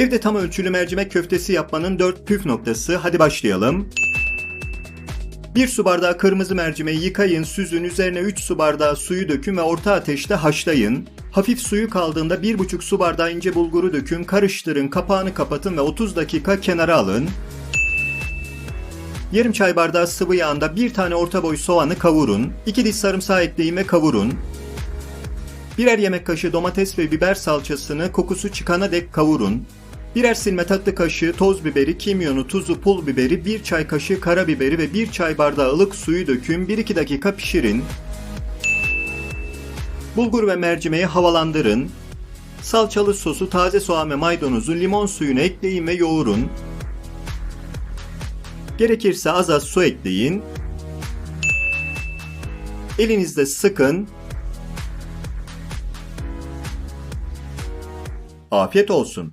Evde tam ölçülü mercimek köftesi yapmanın 4 püf noktası. Hadi başlayalım. 1 su bardağı kırmızı mercimeği yıkayın, süzün, üzerine 3 su bardağı suyu dökün ve orta ateşte haşlayın. Hafif suyu kaldığında 1,5 su bardağı ince bulguru dökün, karıştırın, kapağını kapatın ve 30 dakika kenara alın. Yarım çay bardağı sıvı yağında bir tane orta boy soğanı kavurun. 2 diş sarımsağı ekleyin ve kavurun. Birer yemek kaşığı domates ve biber salçasını kokusu çıkana dek kavurun. Birer silme tatlı kaşığı toz biberi, kimyonu, tuzu, pul biberi, bir çay kaşığı karabiberi ve bir çay bardağı ılık suyu dökün. 1-2 dakika pişirin. Bulgur ve mercimeği havalandırın. Salçalı sosu, taze soğan ve maydanozu limon suyuna ekleyin ve yoğurun. Gerekirse az az su ekleyin. Elinizde sıkın. Afiyet olsun.